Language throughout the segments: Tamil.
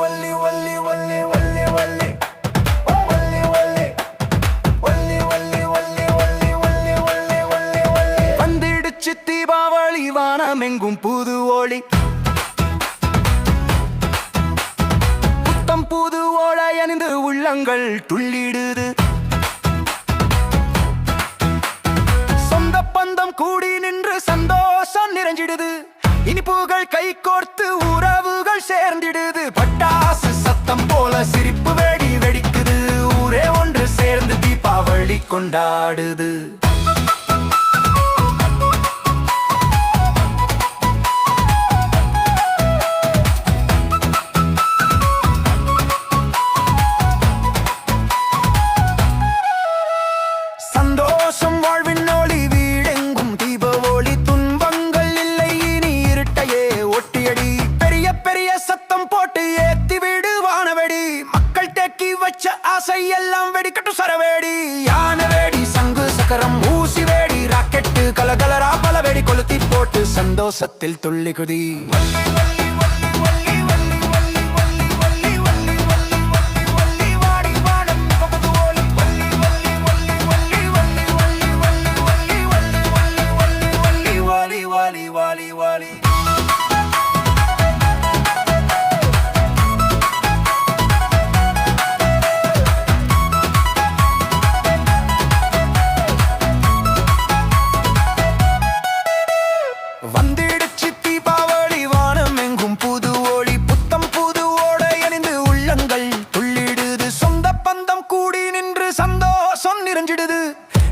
வள்ளி வள்ளி வள்ளி வள்ளி வள்ளி. தீபாவளி வானம் எங்கும் புது ஒளி. புத்தம் புது ஓலை அணிந்து உள்ளங்கள் துள்ளிடுது. சொந்த பந்தம் கூடி நின்று சந்தோஷம் நிறைஞ்சிடுது. இனிப்புகள் கை கோர்த்து உறவு உறவுகள் சேர்ந்திடுது. பட்டாசு சத்தம் போல சிரிப்பு வெடி வெடிக்குது. ஊரே ஒன்று சேர்ந்து தீபாவளி கொண்டாடுது. வச்ச ஆசை எல்லாம் வெடிக்கட்டும் சரவேடி. யானை வேடி சங்கு சக்கரம் ஊசி வேடி ராக்கெட்டு கலகலரா பல வெடி கொளுத்தி போட்டு சந்தோஷத்தில் துள்ளி குதி. நிறைஞ்சிடுது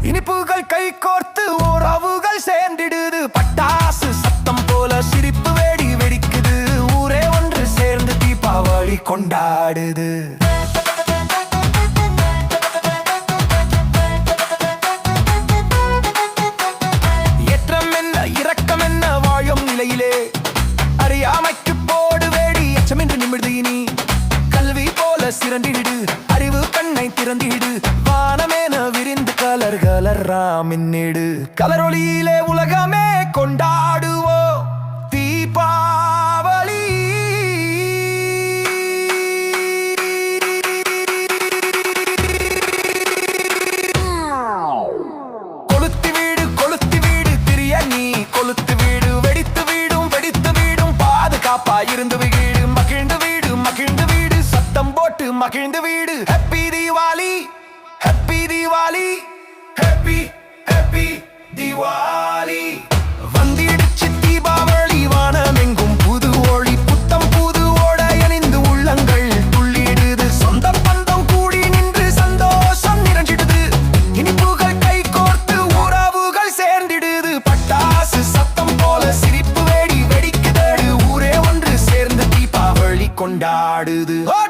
இனிப்புகள் கை கோர்த்து ஓரவுகள் சேர்ந்திடுது. பட்டாசு சத்தம் போல சிரிப்பு வேடி வெடிக்குது. ஊரே ஒன்று சேர்ந்து தீபாவளி கொண்டாடுது. ஏற்றம் என்ன இரக்கம் என்ன வாழும் நிலையிலே. அறியாமைக்கு போடு வேடி அச்சமென்று நிமிர்ந்து இனி. கல்வி போல சிறந்திடு அறிவு கண்ணை திறந்திடு. வானமே கலரா மின்னிடு கலரொளியிலே உலகமே கொண்டாடுவோ. தீபாவளி. கொளுத்து வீடு கொளுத்து வீடு திரிய நீ கொளுத்து வீடு. வெடித்து வீடும் வெடித்து வீடும் பாதுகாப்பா இருந்து வீடு. மகிழ்ந்து வீடு மகிழ்ந்து வீடு. சத்தம் போட்டு மகிழ்ந்து வீடு. ஹாப்பி தீபாவளி ஹாப்பி தீபாவளி கொண்டாடுது. ஓ